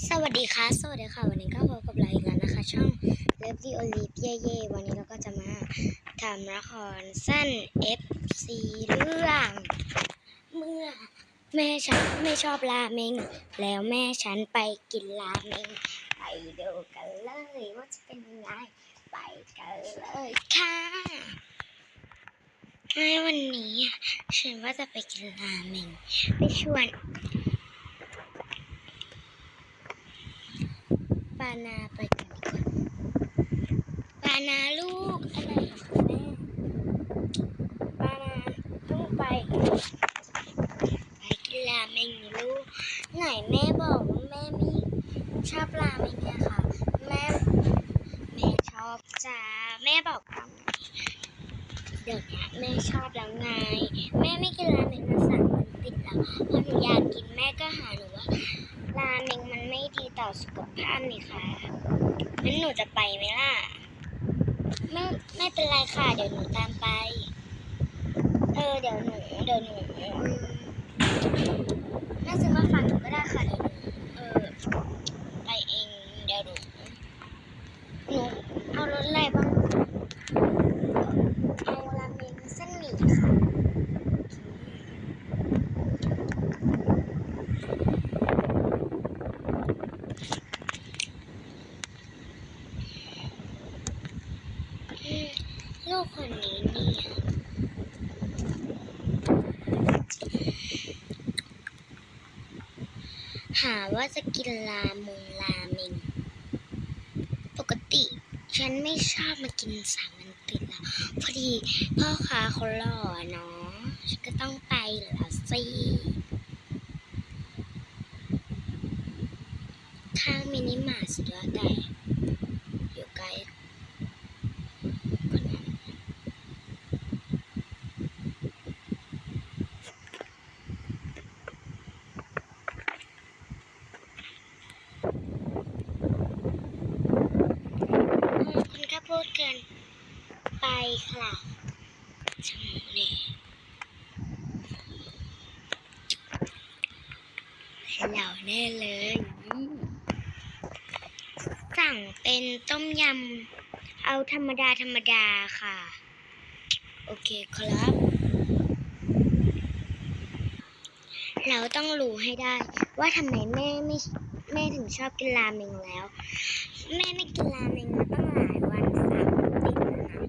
สวัสดีค่ะ สวัสดีค่ะ วันนี้ก็พบกับเราอีกแล้วนะคะ ช่อง Love the Olive เย่เย่วันนี้เราก็จะมาทำละครสั้น FC เรื่อง เมื่อแม่ฉันไม่ชอบราเมง แล้วแม่ฉันไปกินราเมง ไปดูกันเลยว่าจะเป็นยังไง ไปกันเลยค่ะในวันนี้ฉันว่าจะไปกินราเมง ไปชวน ปา นาไปกันปานาลูกอะไรคะแม่ปานาต้องไป ไปกินราเมงลูกไหนแม่บอกว่าแม่ไม่ชอบราเมงเนี่ยค่ะ แม่แม่ชอบจ้าแม่บอกตามเดี๋ยวนี้แม่ชอบแล้วไง แม่ไม่กินราเมงมาสามวันติดแล้วพอหนูอยากกินแม่ก็หาหนูว่า ราเมงมันไม่ดีต่อสุขภาพ นี่ค่ะงั้นหนูจะไปไหมล่ะ ไม่ไม่เป็นไรค่ะ เดี๋ยวหนูตามไป เออเดี๋ยวหนูเดี๋ยวหนูอืมแม่ซื้อมาฝากหนูก็ได้ค่ะเดี๋ยวหนู เออ ไปเอง เดี๋ยวหนู หนูเอารสอะไรบ้าง เอาราเมงเส้นหมี่ค่ะ อืมลูกคนนี้เนี่ยหา ว่าจะกินลามงลาเมง ปกติฉันไม่ชอบมากินสามวันติดแล้วพอดีพ่อค้าเขาหล่อเนาะฉันก็ต้องไปแล้วสิข้างมินิมาร์ทสุดยอดแต่อยู่ไกลกว่านั้น คุณก็พูดเกินไปค่ะชมนี่ เราแน่เลยสั่งเป็นต้มยำเอาธรรมดาธรรมดาค่ะ โอเคครับ เราต้องรู้ให้ได้ ว่าทำไมแม่ไม่แม่ถึงชอบกินราเมงแล้ว แม่ไม่กินราเมงมาตั้งหลายวันสามวันติดแล้วนะ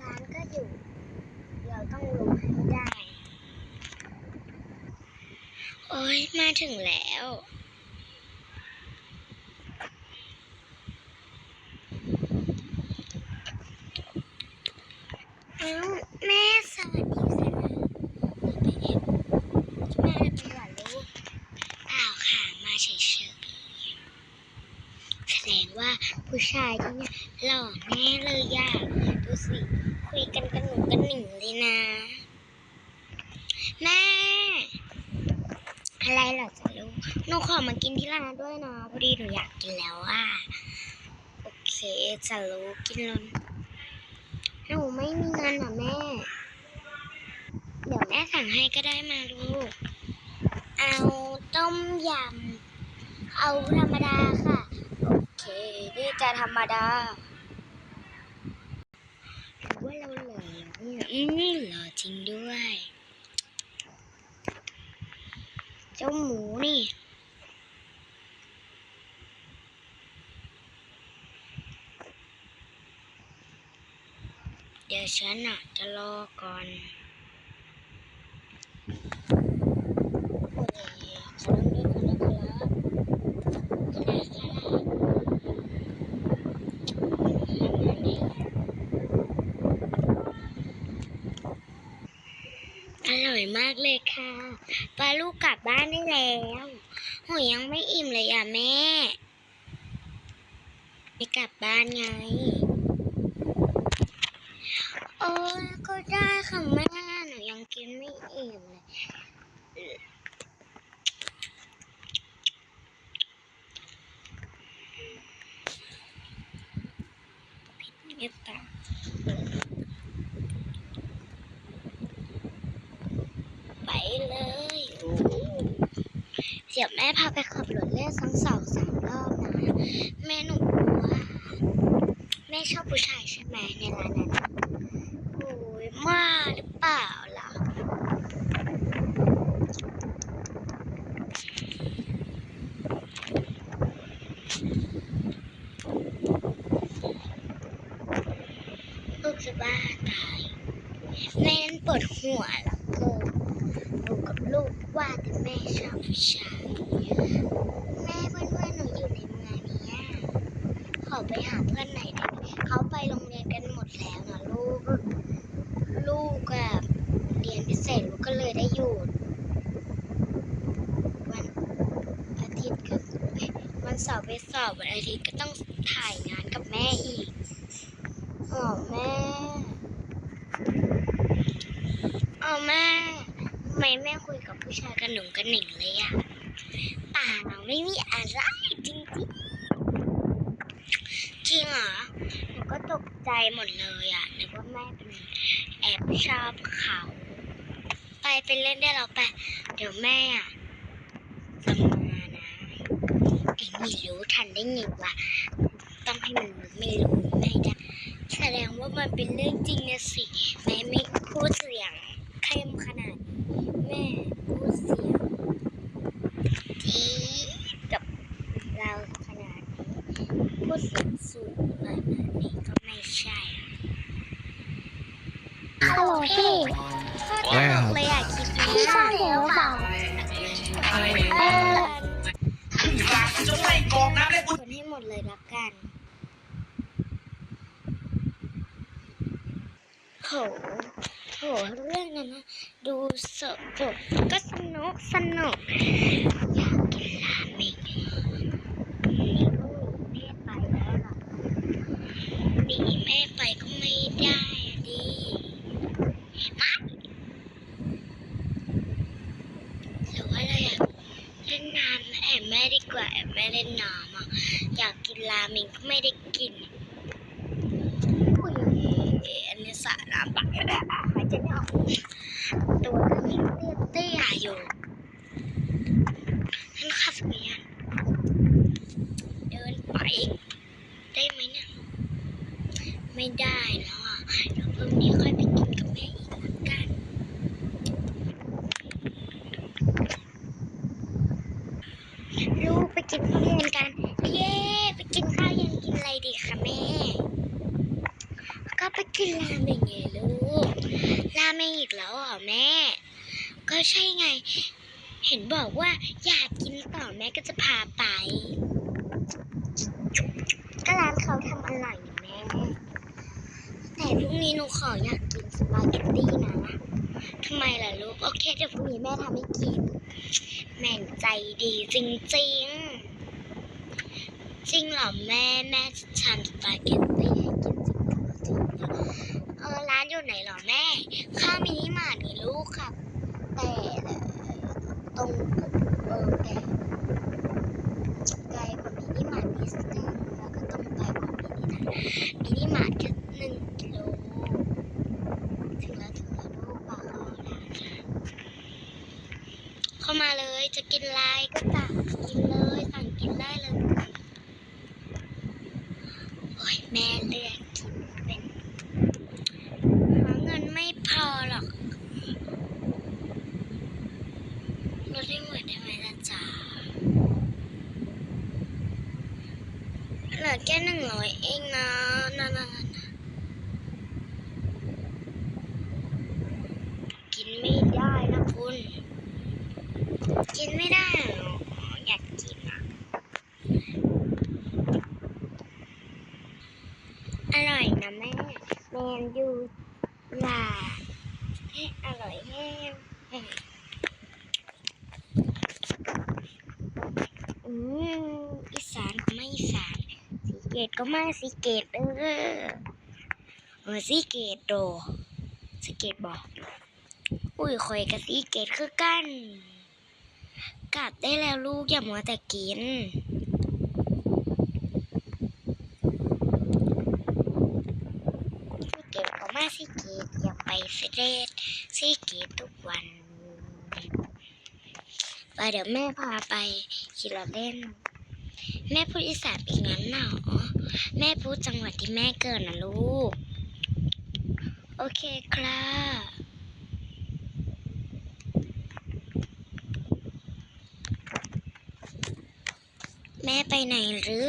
ร้านก็อยู่ เราต้องรู้ให้ได้ โอ้ยมาถึงแล้ว เอ้าแม่สวัสดีค่ะไปเอ็มแม่เป็นหลานลูกเปล่าค่ะ มาเฉยๆ แสดงว่าผู้ชายที่เนี่ยหล่อแน่เลยอะดูสิ คุยกันกันหนุ่กันหนึ่งเลยนะ แม่ อะไรเหรอจ๊ะลูกหนูข อมากินที่ร้านด้วยนะพอดีหนูอยากกินแล้วอะโอเคจะรู้กินเลยหนูไม่มีเงินอะแม่ เดี๋ยวแม่สั่งให้ก็ได้มาลูก เอาต้มยำ เอาธรรมดาค่ะ โอเค นี่จะธรรมดาหรือว่าเราเหลือเนี่ยอืมเหลือจริงด้วย เจ้าหมูนี่ เดี๋ยว ฉันอะจะรอก่อนโอ้ยขอรับด้วยขอรับขอรับขนาดขนาดอร่อยมากเลยค่ะปลาลูกกลับบ้านได้แล้วโหยยังไม่อิ่มเลยอะแม่ไม่กลับบ้านไง อ้ยก็ได้ค่ะแม่หนูยังกินไม่อิ่มเลยเงียบตาไปเลยโอ้เดี๋ยวแม่พาไปขับรถเล่นสังสองสามรอบนะ แม่หนูกลัวแม่ชอบผู้ชายใช่ไหมในร้านนั้น มาหรือเปล่าล่ะลูกจะบ้าตายแม่นั้นปวดหัวแล้วกินอยู่กับลูกว่าแต่แม่ชอบผู้ชายแม่เพื่อนๆหนูอยู่ในเมืองนี้ขอไปหาเพื่อนไหนได้ไหมเขาไปโรงเรียนกันหมดแล้วนะลูก ลูกอะเรียนพิ เลยได้หยุดวันอาทิตย์ก็วันเสาร์ไปสอบวันอาทิตย์ก็ต้องถ่ายงานกับแม่อีกอ๋อแม่อ๋อแม่ทำไมแม่คุยกับผู้ชายกันหนุ่มกันหนิงเลยอะป่าไม่มีอะไรจริงๆจริงเหรอหนูก็ตกใจหมดเลยอะนึกว่าแม่เป็นแอบชอบเขา ไปเล่นได้เราไป เดี๋ยวแม่อะจะมานะไอ้นี่รู้ทันได้ไงวะต้องให้มันรู้ไม่รู้ไม่ได้แสดงว่ามันเป็นเรื่องจริงนะสิแม่ไม่พูด ลยละกัน โห โห เรื่องนั้นนะ ดูสนุกก็สนุกสนุก อยากกินราเมงนี่ก็แม่ไปแล้วล่ะหนีแม่ไปก็ไม่ได้อะดิมาหรือว่าเราอยากเล่นน้ำแอบแม่ดีกว่าแอบแม่เล่นน้ำอะ อยากกิน ราเมงก็ไม่ได้กินอุ้ยอันนี้สระน้ำปากไม่ได้อะหายใจไม่ออกตัวก็มีเตี้ยเตี้ยๆอยู่นั่นค่ะสักอย่างเดินไป ได้ไหมเนี่ย ไม่ได้แล้วอะ เดี๋ยวพรุ่งนี้ค่อยไปกินกับแม่อีกละกัน ลูกไปกินข้าวเย็นกัน เย้ ไปกินข้าวเย็นกินอะไรดีคะแม่ กินราเมงไงลูก ราเมงอีกแล้วเหรอแม่ ก็ใช่ไง เห็นบอกว่าอยากกินต่อแม่ก็จะพาไป ก็ร้านเขาทำอร่อยแม่ แต่พรุ่งนี้หนูขออยากกินสปาเกตตี้นะทำไมล่ะลูก โอเคเดี๋ยวพรุ่งนี้แม่ทำให้กิน แม่นใจดีจริงๆ จริงเหรอแม่แม่จะทำสปาเกตตี้ให้กินจริงๆเหรอเอยู่ไหนหรอแม่ ข้ามินิมาร์ทนี่ลูกครับ แต่ตรงเออแต่ไกลกว่ามินิมาร์ทนิดนึงแล้วก็ตรงไปกว่ามินิมาร์ทมินิมาร์ทแค่หนึ่งกิโลถึงแล้วถึงแล้วลูกปากแล้วเข้ามาเลยจะกินอะไรก็สั่งกินเลยสั่งกินได้เลยโอ้ยแม่เลือกกินเป็นหาเงินไม่พอหรอกลดให้หมดได้ไหมล่ะจ๊ะเหลือแค่หนึ่งร้อยเองนะนั่นๆกินไม่ได้นะคุณ กินไม่ได้เหรออยากกินอะ อร่อยนะแม่แมนยูลาให้อร่อยแห้งอืมอีสานก็ไม่อีสาน สี เกตก็ไม่สีเกตเออเออสีเกตโดสีเกตบอก อุ้ยคอยกับสีเกตคือกันกลับได้แล้วลูกอย่ามัวแต่กินสิเกตก็มาสิเกตอย่าไปเสด็จสิเกตทุกวันไปเดี๋ยวแม่พาไปขี่รถเล่น แม่พูดอีสานอีกงั้นเหรอ แม่พูดจังหวัดที่แม่เกิดนะลูก โอเคครับแม่ไปไหนหรือ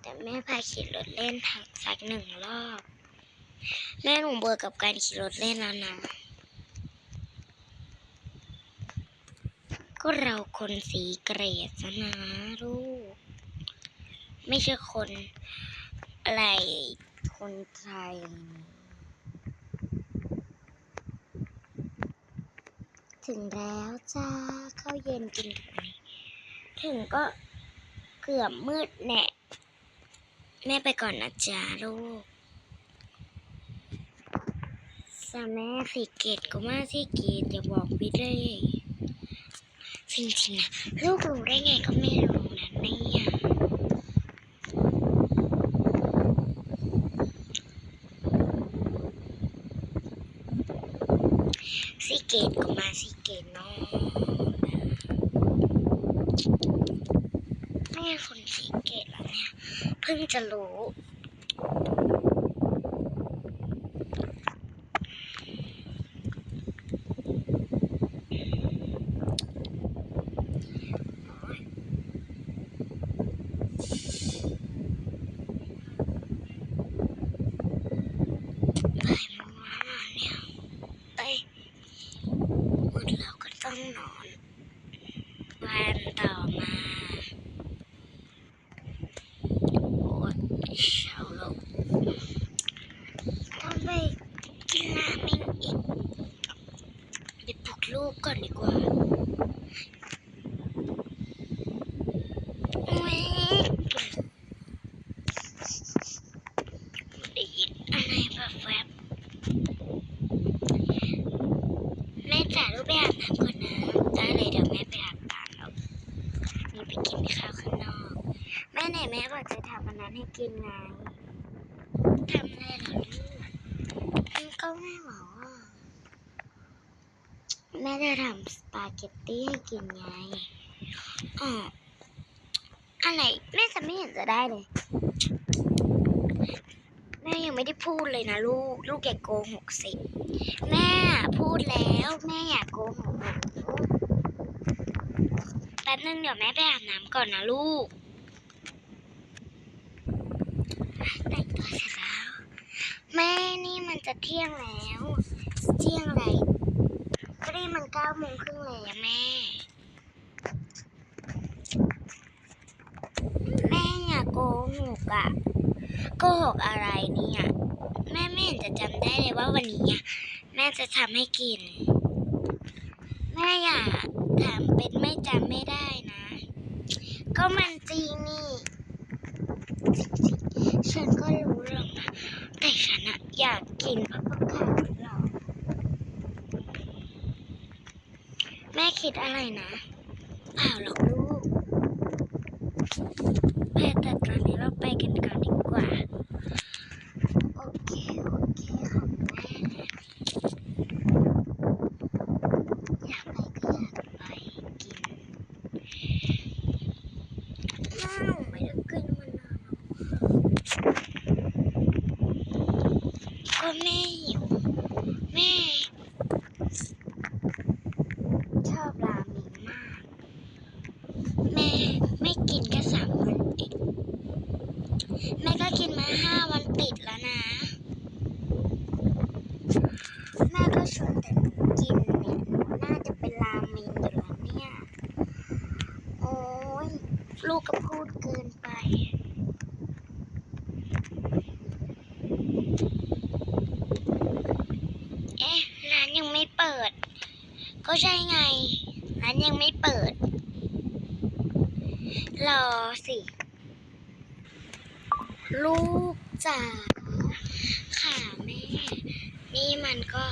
แต่แม่พาขี่รถเล่นทักสักหนึ่งรอบ แม่หนูเบื่อกับการขี่รถเล่นแล้วนะ ก็เราคนสีเกรดซะนะลูก ไม่ใช่คน อะไรคนไทยถึงแล้วจ้าเข้าเย็นกินตรงถึงก็เกือบมืดแน่แม่ไปก่อนนะจ๊ะลูกสาแม่สีเกตก็มาสีเกตอย่าบอกพี่เลย จริงๆนะลูกรู้ได้ไงก็ไม่รู้นะเนี่ยสีเกตก็มาสีเกตเนาะแม่คนสีเกตแล้วเนี่ย เพิ่งจะรู้ ไปมาเนี่ยไปมืดแล้วก็ต้องนอนวันต่อมาโอ้ยเช้าล้วต้องไปกินราเมงอีกไปปลุกลูกก่อนดีกว่าได้ยินอะไรแบบแวบๆแม่จ๋าลูกไป อาบน้ำก่อนนะได้เลยเดี๋ยวแม่ไปอาบน้ำแล้วมีไปกินข้าวข้างนอก แม่ไหนแม่บอกจะทำอันนั้นให้กินไงทำอะไรเหรอลูกก็แม่บอกว่าแม่จะทำสปาเกตตี้ให้กินไงอ๋ออะไรแม่จะไม่เห็นจะได้เลย ยังไม่ได้พูดเลยนะลูก ลูกอย่าโกหกสิ แม่พูดแล้วแม่อย่าโกหกหนูแป๊บนึงเดี๋ยวแม่ไปอาบน้ำก่อนนะลูกแต่งตัวเสร็จแล้ว แม่นี่มันจะเที่ยงแล้ว เที่ยงอะไรก็นี่มันเก้าโมงครึ่งเลยอะแม่ แม่อย่าโกหกอะ กหกอะไรเนี่ย แม่ไม่เห็นจะจำได้เลยว่าวันนี้แม่จะทำให้กิน แม่อย่าทำเป็นไม่จำไม่ได้นะ ก็มันจริงนี่ฉันก็รู้หรอกนะแต่ฉันอะอยากกินเพราะประกาศหรอกแม่คิดอะไรนะเปล่าหรอกลูกแม่แต่ตอนนี้เราไปกันก่อนดีกว่า โอเค โอเคค่ะแม่อยากไปก็อยากไปกินแม่หนูไม่ได้กินมานานแล้วก็แม่หิวแม่ ชอบราเมงมาก แม่ไม่กินแค่สามวันเองแม่ก็กินมา ห้าวันติดแล้วนะ แม่ก็ชวนแต่หนูกินเนี่ยน่าจะเป็นราเมงอยู่แล้วเนี่ย โอ้ยลูกก็พูดเกินไป เอ๊ะ ร้านยังไม่เปิด ก็ใช่ไง ร้านยังไม่เปิด รอสิ ลูกจ๋าค่ะแม่ นี่มันก็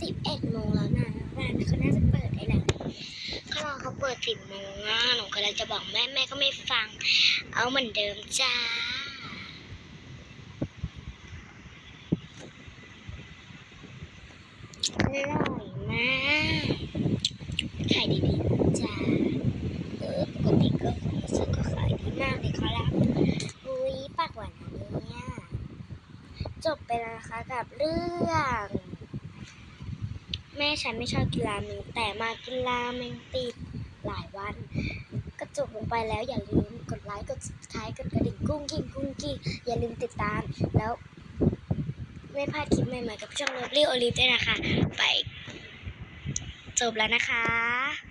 สิบเอ็ดโมงแล้วนะร้านเขาน่าจะเปิดได้แล้วก็รอเขาเปิดสิบโมงอะหนูกำลังจะบอกแม่แม่ก็ไม่ฟัง เอาเหมือนเดิมจ้าอร่อยมากขายดีๆจ๊ะเออปกติก็ของซื้อก็ขายดีมากเลยครับอุ้ยปากหวานนะเนี่ยจบ ไปแล้วนะคะกับเรื่อง แม่ฉันไม่ชอบกินราเมงแต่มากินราเมงติดหลายวัน ก็จบลงไปแล้วอย่าลืมกดไลค์กด subscribe กดกระดิ่งกุ้งกิ้งกุ้งกิ้งอย่าลืมติดตามแล้ว ไม่พลาดคลิปใหม่ๆกับช่องเลิฟลี่โอลิฟด้วยนะคะ ไปจบแล้วนะคะ